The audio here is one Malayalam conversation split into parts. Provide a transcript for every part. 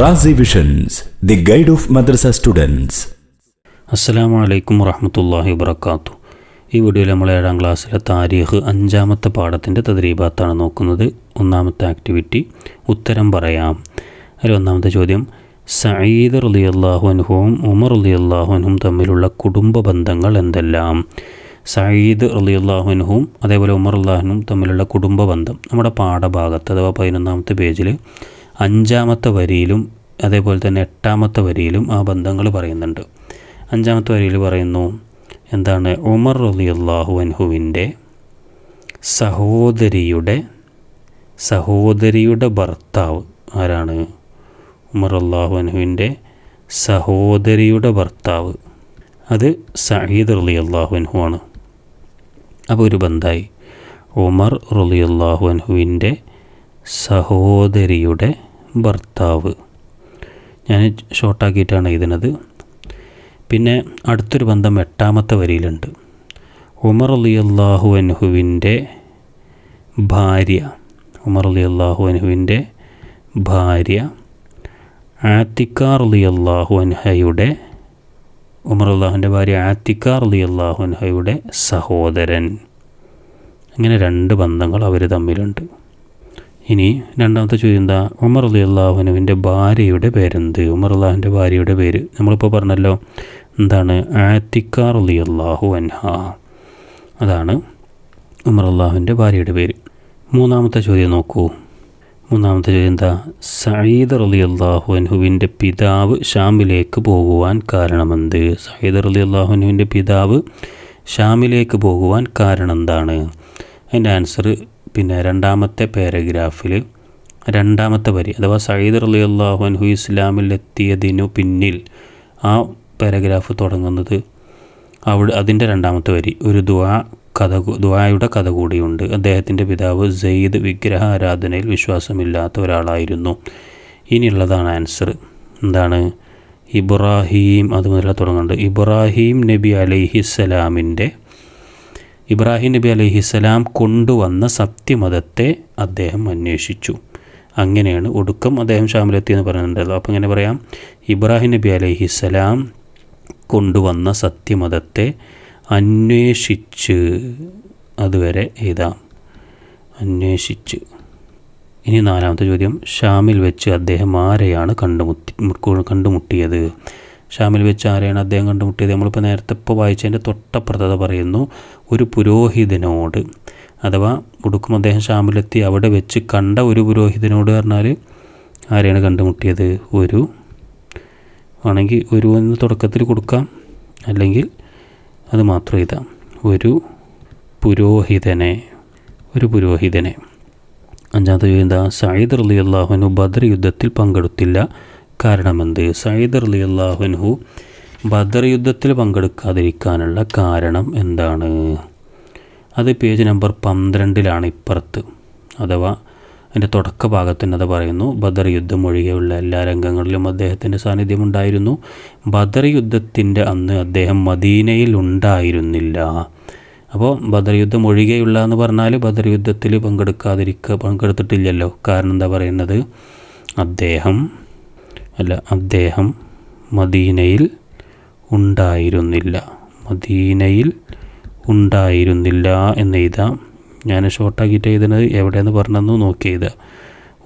Razi visions the guide of madrasa students അസ്സലാമു അലൈക്കും വറഹമത്തല്ലാഹി വബർക്കാത്തു ഈ വീഡിയോയിൽ നമ്മൾ ഏഴാം ക്ലാസ്സിലെ താരീഖ് അഞ്ചാമത്തെ പാഠത്തിന്റെ തദ്രീബാത്താണ് നോക്കുന്നത്. ഒന്നാമത്തെ ആക്ടിവിറ്റി ഉത്തരം പറയാം. അതിൽ ഒന്നാമത്തെ ചോദ്യം സയ്യിദ് റലി അള്ളാഹുഅനുഹവും ഉമർ റലി അള്ളാഹുഅനുഹും തമ്മിലുള്ള കുടുംബ ബന്ധങ്ങൾ എന്തെല്ലാം? സയ്യിദ് റലി അള്ളാഹുഅനുഹും അതേപോലെ ഉമർ അള്ളാഹുനും തമ്മിലുള്ള കുടുംബ ബന്ധം. നമ്മുടെ പാഠഭാഗത്ത് അഥവാ പതിനൊന്നാമത്തെ പേജിൽ അഞ്ചാമത്തെ വരിയിലും അതേപോലെ തന്നെ എട്ടാമത്തെ വരിയിലും ആ ബന്ധങ്ങൾ പറയുന്നുണ്ട്. അഞ്ചാമത്തെ വരിയിൽ പറയുന്നു എന്താണ്? ഉമർ റലി അള്ളാഹു അൻഹുവിന്റെ സഹോദരിയുടെ സഹോദരിയുടെ ഭർത്താവ് ആരാണ്? ഉമർ അള്ളാഹു അൻഹുവിന്റെ സഹോദരിയുടെ ഭർത്താവ്. അത് സഹീദ് റലി അള്ളാഹു അൻഹു ആണ്. അപ്പോൾ ഒരു ബന്ധായി. ഉമർ റലി അള്ളാഹു അൻഹുവിന്റെ സഹോദരിയുടെ ഭർത്താവ്. ഞാൻ ഷോർട്ടാക്കിയിട്ടാണ് എഴുതുന്നത്. പിന്നെ അടുത്തൊരു ബന്ധം എട്ടാമത്തെ വരിയിലുണ്ട്. ഉമർ അലി അള്ളാഹു അൻഹുവിന്റെ ഭാര്യ. ഉമർ അലി അള്ളാഹു അൻഹുവിന്റെ ഭാര്യ. ആത്തിക്കാർ അലി അള്ളാഹു അൻഹയുടെ ഉമർ അള്ളാഹുവിന്റെ ഭാര്യ ആത്തിക്കാർ അലി അള്ളാഹു അൻഹയുടെ സഹോദരൻ. അങ്ങനെ രണ്ട് ബന്ധങ്ങൾ അവർ തമ്മിലുണ്ട്. ഇനി രണ്ടാമത്തെ ചോദ്യം എന്താ? ഉമർ അലി അള്ളാഹുനുവിന്റെ ഭാര്യയുടെ പേരെന്ത്? ഉമർ അള്ളാഹുവിന്റെ ഭാര്യയുടെ പേര്. നമ്മളിപ്പോൾ പറഞ്ഞല്ലോ എന്താണ്? ആത്തിക്കാർ അലി അള്ളാഹു അൻഹ. അതാണ് ഉമർ അള്ളാഹുവിന്റെ ഭാര്യയുടെ പേര്. മൂന്നാമത്തെ ചോദ്യം നോക്കൂ. മൂന്നാമത്തെ ചോദ്യം എന്താ? സയ്യിദ് അലി അള്ളാഹു അൻഹുവിന്റെ പിതാവ് ഷാമിലേക്ക് പോകുവാൻ കാരണമെന്ത്? സയ്യിദ് അലി അള്ളാഹുനുവിന്റെ പിതാവ് ഷാമിലേക്ക് പോകുവാൻ കാരണം എന്താണ് അതിന്റെ ആൻസർ പിന്നെ രണ്ടാമത്തെ പാരഗ്രാഫിൽ രണ്ടാമത്തെ വരി അഥവാ സയ്യിദ് അലി അള്ളാഹു അൻഹു ഇസ്ലാമിൽ എത്തിയതിനു പിന്നിൽ ആ പാരഗ്രാഫ് തുടങ്ങുന്നത് അവിടെ അതിന്റെ രണ്ടാമത്തെ വരി. ഒരു ദ്വാ കഥ ദ്വായുടെ കഥ കൂടിയുണ്ട്. അദ്ദേഹത്തിന്റെ പിതാവ് സെയ്ദ് വിഗ്രഹ ആരാധനയിൽ വിശ്വാസമില്ലാത്ത ഒരാളായിരുന്നു. ഇനിയുള്ളതാണ് ആൻസർ. എന്താണ്? ഇബ്രാഹീം അത് തുടങ്ങുന്നുണ്ട്. ഇബ്രാഹീം നബി അലൈഹിസ്സലാമിന്റെ ഇബ്രാഹിം നബി അലഹിസ്സലാം കൊണ്ടുവന്ന സത്യമതത്തെ അദ്ദേഹം അന്വേഷിച്ചു. അങ്ങനെയാണ് ഒടുക്കം അദ്ദേഹം ഷാമിലെത്തി എന്ന് പറയുന്നുണ്ടല്ലോ. അപ്പോൾ ഇങ്ങനെ പറയാം. ഇബ്രാഹിം നബി അലഹിസ്സലാം കൊണ്ടുവന്ന സത്യമതത്തെ അന്വേഷിച്ച് അതുവരെ എഴുതാം അന്വേഷിച്ച്. ഇനി നാലാമത്തെ ചോദ്യം. ഷാമിൽ വെച്ച് അദ്ദേഹം ആരെയാണ് കണ്ടുമുട്ടി കണ്ടുമുട്ടിയത്? ഷാമിൽ വെച്ച് ആരെയാണ് അദ്ദേഹം കണ്ടുമുട്ടിയത്? നമ്മളിപ്പോൾ നേരത്തെ ഇപ്പോൾ വായിച്ചതിന്റെ തൊട്ടപ്രതത പറയുന്നു ഒരു പുരോഹിതനോട്. അഥവാ ഒടുക്കും അദ്ദേഹം ഷാമിലെത്തി അവിടെ വെച്ച് കണ്ട ഒരു പുരോഹിതനോട് പറഞ്ഞാൽ ആരെയാണ് കണ്ടുമുട്ടിയത്? ഒരു. ആണെങ്കിൽ ഒരു എന്ന് തുടക്കത്തിൽ കൊടുക്കാം. അല്ലെങ്കിൽ അത് മാത്രം ഇതാം ഒരു പുരോഹിതനെ. ഒരു പുരോഹിതനെ. അഞ്ചാമത്തെ ചോദ്യം എന്താ? സയ്യിദ് അലി അള്ളാഹുനു ബദർ യുദ്ധത്തിൽ പങ്കെടുത്തില്ല. കാരണമെന്ത്? സയ്യിദ് അലി അള്ളാഹുൻഹു ബദർ യുദ്ധത്തിൽ പങ്കെടുക്കാതിരിക്കാനുള്ള കാരണം എന്താണ്? അത് പേജ് നമ്പർ പന്ത്രണ്ടിലാണ് ഇപ്പുറത്ത്. അഥവാ അതിന്റെ തുടക്ക ഭാഗത്തിന് അത് പറയുന്നു ബദർ യുദ്ധം ഒഴികെയുള്ള എല്ലാ രംഗങ്ങളിലും അദ്ദേഹത്തിന്റെ സാന്നിധ്യം ഉണ്ടായിരുന്നു ബദർ യുദ്ധത്തിന്റെ അന്ന് അദ്ദേഹം മദീനയിൽ ഉണ്ടായിരുന്നില്ല. അപ്പോൾ ബദർ യുദ്ധം ഒഴികെയുള്ള എന്ന് പറഞ്ഞാൽ ബദർ യുദ്ധത്തിൽ പങ്കെടുക്കാതിരിക്കുക പങ്കെടുത്തിട്ടില്ലല്ലോ. കാരണം എന്താ പറയുന്നത്? അദ്ദേഹം അല്ല അദ്ദേഹം മദീനയിൽ ഉണ്ടായിരുന്നില്ല. മദീനയിൽ ഉണ്ടായിരുന്നില്ല എന്ന് എഴുതാം. ഞാൻ ഷോർട്ടാക്കിയിട്ട് എഴുതുന്നത് എവിടെയെന്ന് പറഞ്ഞെന്ന് നോക്കി എഴുതുക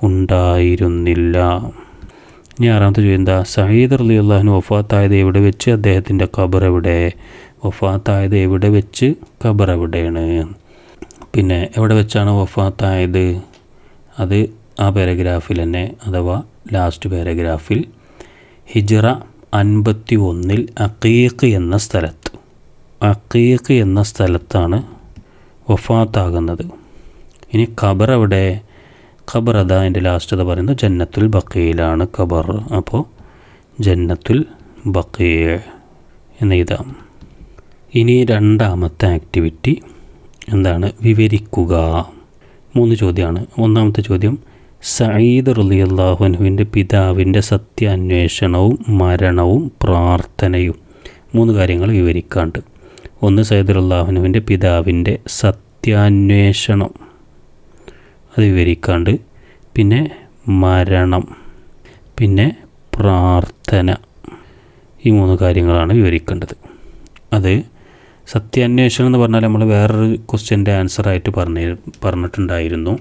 ഉണ്ടായിരുന്നില്ല. ഇനി ആറാമത്തെ ചോദ്യം എന്താ? സഹീദ് അലി അള്ളാഹിന് വഫാത്തായത് എവിടെ വെച്ച്? അദ്ദേഹത്തിന്റെ ഖബർ എവിടെ? വഫാത്തായത് എവിടെ വെച്ച്? ഖബർ എവിടെയാണ്? പിന്നെ എവിടെ വെച്ചാണ് വഫാത്തായത്? അത് ആ പാരഗ്രാഫിൽ തന്നെ അഥവാ ലാസ്റ്റ് പാരഗ്രാഫിൽ ഹിജറ അൻപത്തി ഒന്നിൽ അക്കീഖ് എന്ന സ്ഥലത്ത്. അക്കീഖ് എന്ന സ്ഥലത്താണ് വഫാത്താകുന്നത്. ഇനി ഖബർ അവിടെ ഖബർ അതാ എന്റെ ലാസ്റ്റ് അത് പറയുന്നത് ജന്നത്തുൽ ബക്കയിലാണ് ഖബർ. അപ്പോൾ ജന്നത്തുൽ ബക്കയ എന്ന് എഴുതാം. ഇനി രണ്ടാമത്തെ ആക്ടിവിറ്റി എന്താണ്? വിവരിക്കുക. മൂന്ന് ചോദ്യമാണ്. ഒന്നാമത്തെ ചോദ്യം സയ്യിദ് റലി അള്ളാഹുനുവിന്റെ പിതാവിന്റെ സത്യാന്വേഷണവും മരണവും പ്രാർത്ഥനയും മൂന്ന് കാര്യങ്ങൾ വിവരിക്കാണ്ട്. ഒന്ന് സയ്യിദ് അള്ളാഹുനുവിന്റെ പിതാവിന്റെ സത്യാന്വേഷണം. അത് വിവരിക്കാണ്ട്. പിന്നെ മരണം. പിന്നെ പ്രാർത്ഥന. ഈ മൂന്ന് കാര്യങ്ങളാണ് വിവരിക്കേണ്ടത്. അത് സത്യാന്വേഷണം എന്ന് പറഞ്ഞാൽ നമ്മൾ വേറൊരു ക്വസ്റ്റ്യന്റെ ആൻസറായിട്ട് പറഞ്ഞ പറഞ്ഞിട്ടുണ്ടായിരുന്നു.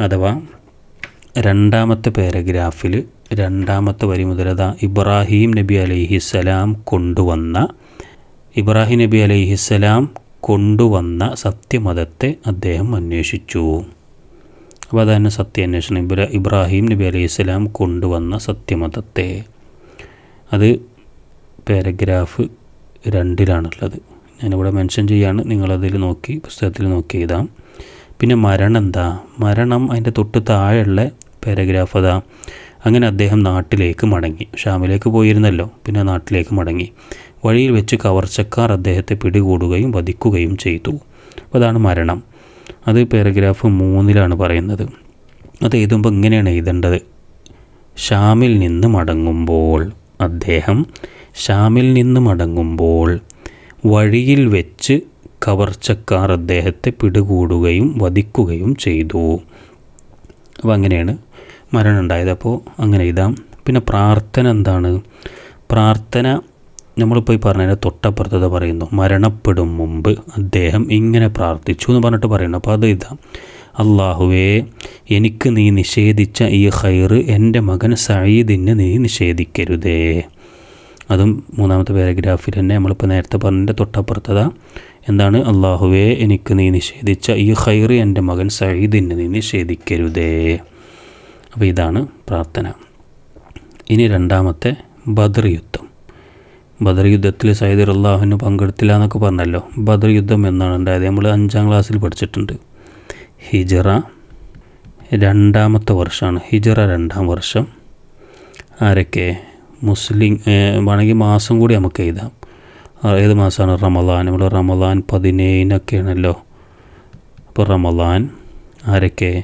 അഥവാ രണ്ടാമത്തെ പാരഗ്രാഫിൽ രണ്ടാമത്തെ വരി മുതലത ഇബ്രാഹിം നബി അലൈഹിസ്സലാം കൊണ്ടുവന്ന ഇബ്രാഹിം നബി അലൈഹിസ്സലാം കൊണ്ടുവന്ന സത്യമതത്തെ അദ്ദേഹം അന്വേഷിച്ചു. അപ്പോൾ സത്യ അന്വേഷണം ഇബ്ര ഇബ്രാഹിം നബി അലൈഹിസ്സലാം കൊണ്ടുവന്ന സത്യമതത്തെ. അത് പാരഗ്രാഫ് രണ്ടിലാണുള്ളത്. ഞാനിവിടെ മെൻഷൻ ചെയ്യാണ്. നിങ്ങളതിൽ നോക്കി പുസ്തകത്തിൽ നോക്കി എഴുതാം. പിന്നെ മരണം എന്താ? മരണം അതിന്റെ തൊട്ട് താഴെയുള്ള പാരഗ്രാഫ് അതാ. അങ്ങനെ അദ്ദേഹം നാട്ടിലേക്ക് മടങ്ങി. ഷാമിലേക്ക് പോയിരുന്നല്ലോ പിന്നെ നാട്ടിലേക്ക് മടങ്ങി. വഴിയിൽ വെച്ച് കവർച്ചക്കാർ അദ്ദേഹത്തെ പിടികൂടുകയും വധിക്കുകയും ചെയ്തു. അതാണ് മരണം. അത് പാരഗ്രാഫ് മൂന്നിലാണ് പറയുന്നത്. അത് എഴുതുമ്പോൾ ഇങ്ങനെയാണ് എഴുതേണ്ടത്. ഷാമിൽ നിന്ന് മടങ്ങുമ്പോൾ അദ്ദേഹം ഷാമിൽ നിന്ന് മടങ്ങുമ്പോൾ വഴിയിൽ വെച്ച് കവർച്ചക്കാർ അദ്ദേഹത്തെ പിടികൂടുകയും വധിക്കുകയും ചെയ്തു. അപ്പോൾ അങ്ങനെയാണ് മരണം ഉണ്ടായത് അപ്പോൾ അങ്ങനെ എഴുതാം. പിന്നെ പ്രാർത്ഥന എന്താണ്? പ്രാർത്ഥന നമ്മളിപ്പോൾ ഈ പറഞ്ഞതിന് തൊട്ടപ്പുറത്തത് പറയുന്നു മരണപ്പെടും മുമ്പ് അദ്ദേഹം ഇങ്ങനെ പ്രാർത്ഥിച്ചു എന്ന് പറഞ്ഞിട്ട് പറയുന്നു. അപ്പോൾ അത് ഇതാ അള്ളാഹുവേ എനിക്ക് നീ നിഷേധിച്ച ഈ ഹൈറ് എന്റെ മകൻ സയീദിന് നീ നിഷേധിക്കരുതേ. അതും മൂന്നാമത്തെ പാരഗ്രാഫിൽ തന്നെ നമ്മളിപ്പോൾ നേരത്തെ പറഞ്ഞതിന്റെ തൊട്ടപ്പുറത്തത എന്താണ്? അള്ളാഹുവേ എനിക്ക് നീ നിഷേധിച്ച ഈ ഹൈറ് എന്റെ മകൻ സയീദിന് നീ നിഷേധിക്കരുതേ. അപ്പോൾ ഇതാണ് പ്രാർത്ഥന. ഇനി രണ്ടാമത്തെ ബദർ യുദ്ധം. ബദർ യുദ്ധത്തിൽ സൈദർ അള്ളാഹുവിന് പങ്കെടുത്തില്ല എന്നൊക്കെ പറഞ്ഞല്ലോ. ബദർ യുദ്ധം എന്നാണ് ഉണ്ടായത്. നമ്മൾ അഞ്ചാം ക്ലാസ്സിൽ പഠിച്ചിട്ടുണ്ട്. ഹിജറ രണ്ടാമത്തെ വർഷമാണ്. ഹിജറ രണ്ടാം വർഷം. ആരൊക്കെ? മുസ്ലിം വേണമെങ്കിൽ മാസം കൂടി നമുക്ക് എഴുതാം. ഏത് മാസമാണ്? റമദാൻ. നമ്മൾ റമദാൻ പതിനേഴിനൊക്കെയാണല്ലോ. അപ്പോൾ റമദാൻ ആരൊക്കെ?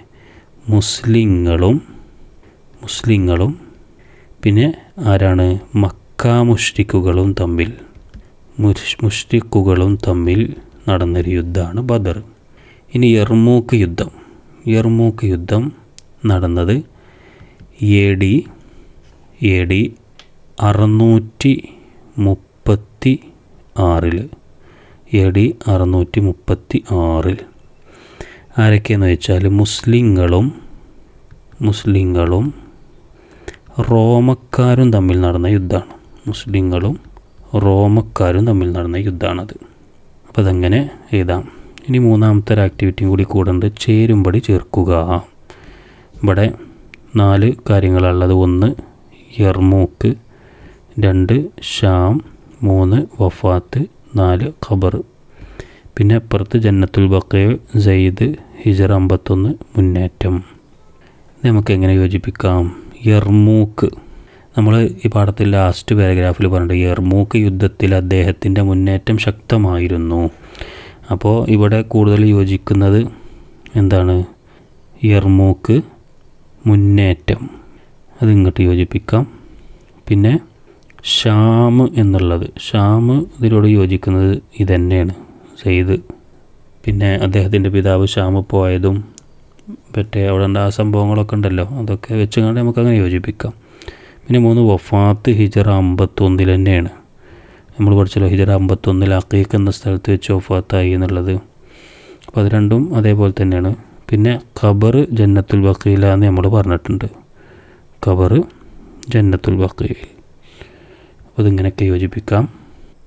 മുസ്ലിങ്ങളും മുസ്ലിങ്ങളും പിന്നെ ആരാണ്? മക്ക മുഷ്രിക്കുകളും തമ്മിൽ മുഷ് മുഷ്രിക്കുകളും തമ്മിൽ നടന്നൊരു യുദ്ധമാണ് ബദർ. ഇനി യർമൂക്ക് യുദ്ധം. യർമൂക്ക് യുദ്ധം നടന്നത് എ ഡി എ ഡി അറുന്നൂറ്റി മുപ്പത്തി ആറിൽ എ ഡി അറുന്നൂറ്റി മുപ്പത്തി ആറിൽ. ആരൊക്കെയെന്ന് വെച്ചാൽ മുസ്ലിങ്ങളും മുസ്ലിങ്ങളും റോമക്കാരും തമ്മിൽ നടന്ന യുദ്ധമാണ്. മുസ്ലിങ്ങളും റോമക്കാരും തമ്മിൽ നടന്ന യുദ്ധമാണത്. അപ്പോൾ അതങ്ങനെ എഴുതാം? ഇനി മൂന്നാമത്തെ ഒരു ആക്ടിവിറ്റിയും കൂടി കൂടുണ്ട്. ചേരുംപടി ചേർക്കുക. ഇവിടെ നാല് കാര്യങ്ങളുള്ളത്. ഒന്ന് യർമൂക്ക്. രണ്ട് ഷാം. മൂന്ന് വഫാത്ത്. നാല് ഖബർ. പിന്നെ അപ്പുറത്ത് ജന്നത്തുൽ ബക്കയ സെയ്ദ് ഹിജറ അമ്പത്തൊന്ന് മുന്നേറ്റം. നമുക്ക് എങ്ങനെ യോജിപ്പിക്കാം? യർമൂക്ക്. നമ്മൾ ഈ പാഠത്തിൽ ലാസ്റ്റ് പാരഗ്രാഫിൽ പറഞ്ഞിട്ട് യർമൂക്ക് യുദ്ധത്തിൽ അദ്ദേഹത്തിന്റെ മുന്നേറ്റം ശക്തമായിരുന്നു. അപ്പോൾ ഇവിടെ കൂടുതൽ യോജിക്കുന്നത് എന്താണ്? യർമൂക്ക് മുന്നേറ്റം. അത് ഇങ്ങോട്ട് യോജിപ്പിക്കാം. പിന്നെ ഷാം എന്നുള്ളത്. ഷാം ഇതിനോട് യോജിക്കുന്നത് ഇതന്നെയാണ്. സെയ്ദ്. പിന്നെ അദ്ദേഹത്തിന്റെ പിതാവ് ഷാമ് പോയതും മറ്റേ അവിടെ ഉണ്ട് ആ സംഭവങ്ങളൊക്കെ ഉണ്ടല്ലോ അതൊക്കെ വെച്ച് കണ്ട് നമുക്കങ്ങനെ യോജിപ്പിക്കാം. പിന്നെ മൂന്ന് വഫാത്ത് ഹിജറ അമ്പത്തൊന്നിൽ തന്നെയാണ്. നമ്മൾ പഠിച്ചല്ലോ ഹിജറ അമ്പത്തൊന്നിൽ അക്കീക്ക് എന്ന സ്ഥലത്ത് വെച്ച് വഫാത്തായി എന്നുള്ളത്. അപ്പോൾ അത് രണ്ടും അതേപോലെ തന്നെയാണ്. പിന്നെ ഖബർ ജന്നത്തുൽ ബക്കീല എന്ന് നമ്മൾ പറഞ്ഞിട്ടുണ്ട്. ഖബർ ജന്നത്തുൽ ബക്കീൽ അപ്പോൾ ഇതിങ്ങനെയൊക്കെ യോജിപ്പിക്കാം.